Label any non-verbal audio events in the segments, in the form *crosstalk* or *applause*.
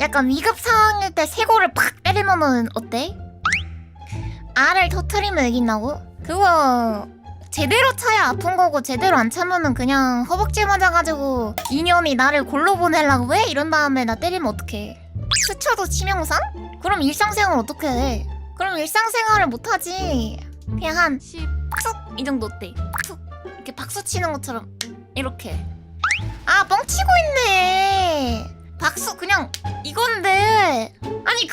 약간 위급 상황일 때 세고를 팍 때리면은 어때? 알을 터트리면 이긴다고? 그거 제대로 차야 아픈 거고 제대로 안 차면은 그냥 허벅지 맞아가지고 인연이 나를 골로 보내려고 해? 이런 다음에 나 때리면 어떡해 스쳐도 치명상? 그럼 일상생활 어떻게 해? 그럼 일상생활을 못하지 그냥 한10 툭! 이 정도 어때? 툭! 이렇게 박수 치는 것처럼 이렇게 아 뻥치고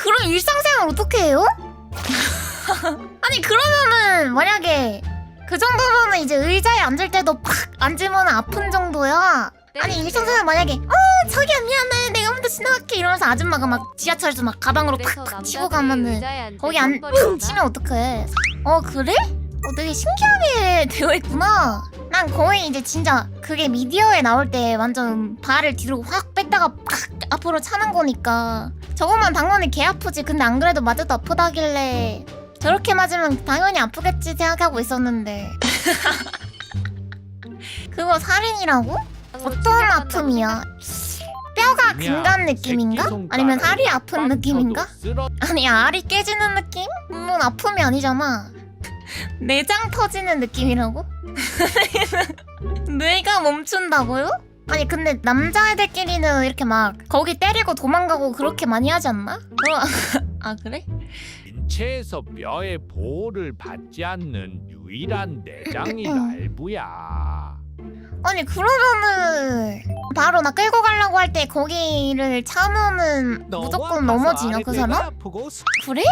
그럼 일상생활 어떻게 해요? *laughs* 아니 그러면은 만약에 그 정도면은 이제 의자에 앉을 때도 팍 앉으면 아픈 정도야. 아니 일상생활 만약에 어 저기야 미안해. 내가 먼저 지나갈게. 이러면서 아줌마가 막 지하철에서 막 가방으로 팍팍 치고 가면은 거기 안쿵 치면 어떡해? 어 그래? 어 되게 신기하게 *laughs* 되어 있구나. 난 거의 이제 진짜 그게 미디어에 나올 때 완전 발을 뒤로 확 뺐다가 팍 앞으로 차는 거니까 저거만 당연히 개 아프지 근데 안 그래도 맞아도 아프다길래 저렇게 맞으면 당연히 아프겠지 생각하고 있었는데 *laughs* 그거 살인이라고? 어떤 아픔이야? 뼈가 금간 느낌인가? 아니면 살이 아픈 느낌인가? 아니 알이 깨지는 느낌? 물론 아픔이 아니잖아 내장 터지는 느낌이라고? *laughs* 뇌가 멈춘다고요? 아니 근데 남자애들끼리는 이렇게 막 거기 때리고 도망가고 그렇게 많이 하지 않나? 그럼 *laughs* 아 그래? 인체에서 뼈의 보호를 받지 않는 유일한 내장이 *clears throat* 랄부야. 아니 그러면은 바로 나 끌고 가려고 할 때 거기를 차면은 무조건 넘어지나 그 사람? 그래?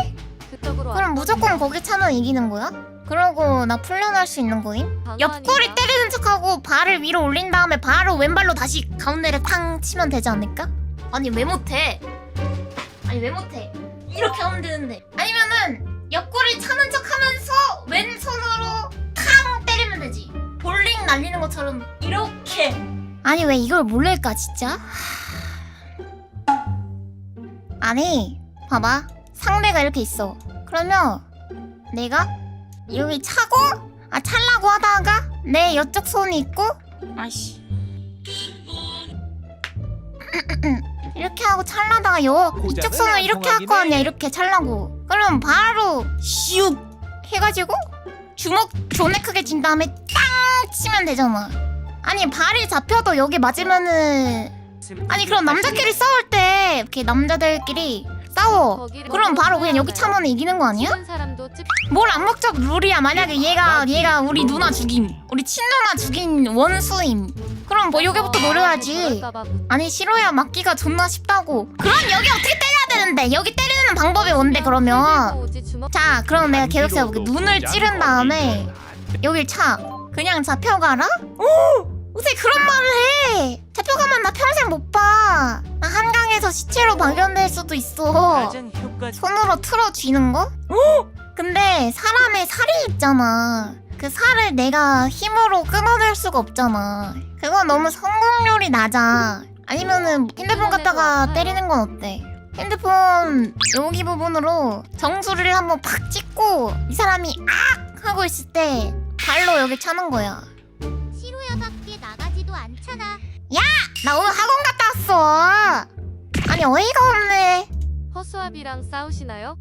그쪽으로 그럼 무조건 거기 차면 이기는 거야? 그러고 나 풀려날 수 있는 거임? 옆구리 때리는 척하고 발을 위로 올린 다음에 바로 왼발로 다시 가운데를 탕 치면 되지 않을까? 아니 왜 못해? 아니 왜 못해? 이렇게 하면 되는데 아니면은 옆구리 차는 척하면서 왼손으로 탕 때리면 되지 볼링 날리는 것처럼 이렇게 아니 왜 이걸 모를까 진짜? 아니 봐봐 상대가 이렇게 있어 그러면 내가 여기 차고? 아 찰라고 하다가? 내 이쪽 손이 있고? 아씨. *clears throat* 이렇게 하고 찰라다가 여 이쪽 손을 이렇게 할 거 아니야 이렇게 찰라고. 그럼 바로 슉 해가지고 주먹 존에 크게 진 다음에 땅 치면 되잖아. 아니 발이 잡혀도 여기 맞으면은 아니 그럼 남자끼리 싸울 때 이렇게 남자들끼리 싸워. 그럼 바로 그냥 여기 차면 이기는 거 아니야? 뭘 암묵적 룰이야. 만약에 얘가 얘가 우리 누나 죽임. 우리 친누나 죽인 원수임. 그럼 뭐 여기부터 노려야지. 그럴까봐. 묻- 아니 싫어야 맞기가 존나 쉽다고. 그럼 여기 어떻게 때려야 되는데? 여기 때리는 방법이 뭔데 그러면? 주먹? 자 그럼 내가 계획 세워볼게. 눈을 찌른 다음에 여길 차. 그냥 잡혀가라? 오! 어떻게 그런 말을 해! 잡혀가면 나 평생 못 봐 나 한강에서 시체로 발견될 수도 있어. 손으로 틀어 쥐는 거? 근데 사람의 살이 있잖아. 그 살을 내가 힘으로 끊어낼 수가 없잖아. 그건 너무 성공률이 낮아. 아니면은 핸드폰 갖다가 때리는 건 어때? 핸드폰 여기 부분으로 정수리를 한번 팍 찍고 이 사람이 악 하고 있을 때 발로 여기 차는 거야. 시로야 밖에 나가지도 않잖아. 나 오늘 학원 갔다 왔어. 아니 어이가 없네. 허수아비랑 싸우시나요?